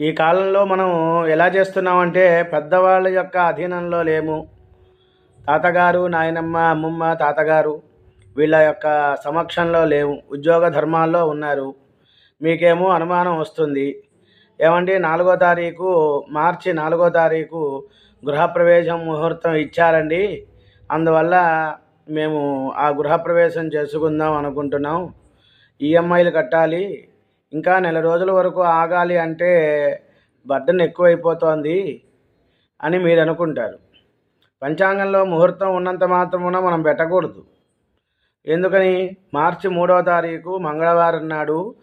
ఈ కాలంలో మనం ఎలా చేస్తున్నామంటే పెద్దవాళ్ళ యొక్క అధీనంలో లేము. తాతగారు నాయనమ్మ అమ్మమ్మ తాతగారు వీళ్ళ యొక్క సమక్షంలో లేవు ఉద్యోగ ధర్మాల్లో ఉన్నారు. మీకేమో అనుమానం వస్తుంది. ఏమండి నాలుగో తారీఖు మార్చి నాలుగో తారీఖు గృహప్రవేశం ముహూర్తం ఇచ్చారండి. అందువల్ల మేము ఆ గృహప్రవేశం చేసుకుందాం అనుకుంటున్నాం. ఈఎంఐలు కట్టాలి. ఇంకా నెల రోజుల వరకు ఆగాలి అంటే బర్డన్ ఎక్కువైపోతోంది అని మీరు అనుకుంటారు. పంచాంగంలో ముహూర్తం ఉన్నంత మాత్రమున మనం పెట్టకూడదు. ఎందుకని? మార్చి మూడవ తారీఖు మంగళవారం నాడు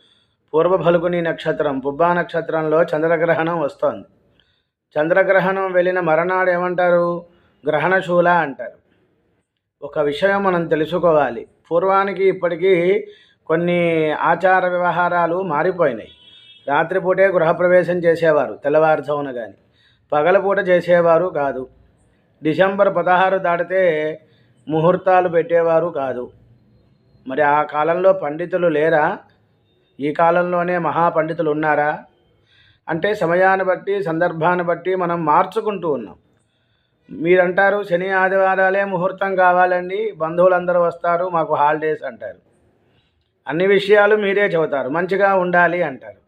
పూర్వ ఫల్గుని నక్షత్రం పుబ్బా నక్షత్రంలో చంద్రగ్రహణం వస్తోంది. చంద్రగ్రహణం వెళ్ళిన మరనాడు ఏమంటారు? గ్రహణశూల అంటారు. ఒక విషయం మనం తెలుసుకోవాలి. పూర్వానికి ఇప్పటికీ కొన్ని ఆచార వ్యవహారాలు మారిపోయినాయి. రాత్రిపూటే గృహప్రవేశం చేసేవారు తెల్లవారుజామున కానీ పగలపూట చేసేవారు కాదు. డిసెంబర్ పదహారు దాటితే ముహూర్తాలు పెట్టేవారు కాదు. మరి ఆ కాలంలో పండితులు లేరా? ఈ కాలంలోనే మహాపండితులు ఉన్నారా? అంటే సమయాన్ని బట్టి సందర్భాన్ని బట్టి మనం మార్చుకుంటూ ఉన్నాం. మీరంటారు శని ఆదివారాలే ముహూర్తం కావాలండి బంధువులందరూ వస్తారు మాకు హాలిడేస్ అంటారు. అన్ని విషయాలు మీరే చెబుతారు. మంచిగా ఉండాలి అంటారు.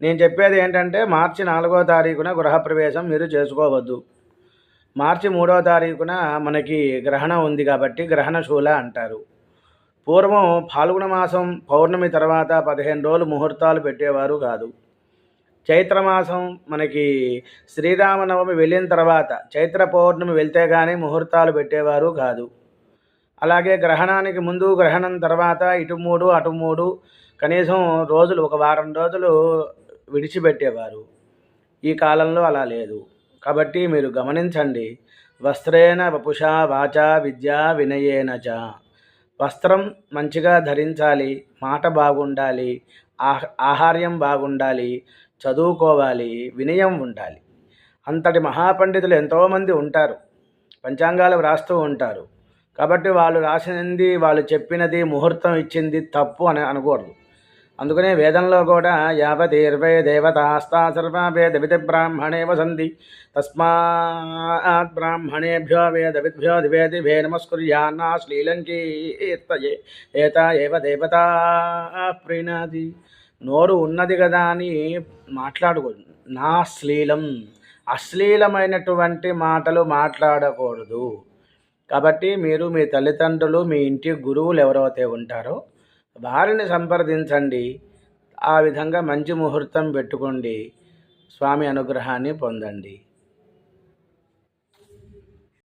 నేను చెప్పేది ఏంటంటే మార్చి నాలుగో తారీఖున గృహప్రవేశం మీరు చేసుకోవద్దు. మార్చి మూడో తారీఖున మనకి గ్రహణం ఉంది కాబట్టి గ్రహణ శూల అంటారు. పూర్వం ఫాల్గుణ మాసం పౌర్ణమి తర్వాత పదిహేను రోజులు ముహూర్తాలు పెట్టేవారు కాదు. చైత్రమాసం మనకి శ్రీరామనవమి వెళ్ళిన తర్వాత చైత్ర పౌర్ణమి వెళ్తే కానీ ముహూర్తాలు పెట్టేవారు కాదు. అలాగే గ్రహణానికి ముందు గ్రహణం తర్వాత ఇటు మూడు అటు మూడు కనీసం రోజులు ఒక వారం రోజులు విడిచిపెట్టేవారు. ఈ కాలంలో అలా లేదు. కాబట్టి మీరు గమనించండి వస్త్రేణ వపుష వాచ విద్య వినయేన చ. వస్త్రం మంచిగా ధరించాలి మాట బాగుండాలి ఆహ ఆహార్యం బాగుండాలి చదువుకోవాలి వినయం ఉండాలి. అంతటి మహాపండితులు ఎంతోమంది ఉంటారు. పంచాంగాలు వ్రాస్తూ ఉంటారు. కాబట్టి వాళ్ళు రాసింది వాళ్ళు చెప్పినది ముహూర్తం ఇచ్చింది తప్పు అని అనకూడదు. అందుకనే వేదంలో కూడా యావతి ఇరవై దేవతాస్తా సర్వా వేద విధి బ్రాహ్మణే వసంది తస్మాత్ బ్రాహ్మణేభ్యో వేద విద్భ్యో ద్వేది దివే నమస్కుర్యాన్నా శ్లీలంకీర్తయే ఏత ఏవ దేవతా ప్రీణాది. నోరు ఉన్నది కదా అని మాట్లాడకూడదు. నా శ్లీలం అశ్లీలమైనటువంటి మాటలు మాట్లాడకూడదు. కాబట్టి మీరు మీ తల్లిదండ్రులు మీ ఇంటి గురువులు ఎవరైతే ఉంటారో వారిని సంప్రదించండి. ఆ విధంగా మంచి ముహూర్తం పెట్టుకోండి. స్వామి అనుగ్రహాన్ని పొందండి.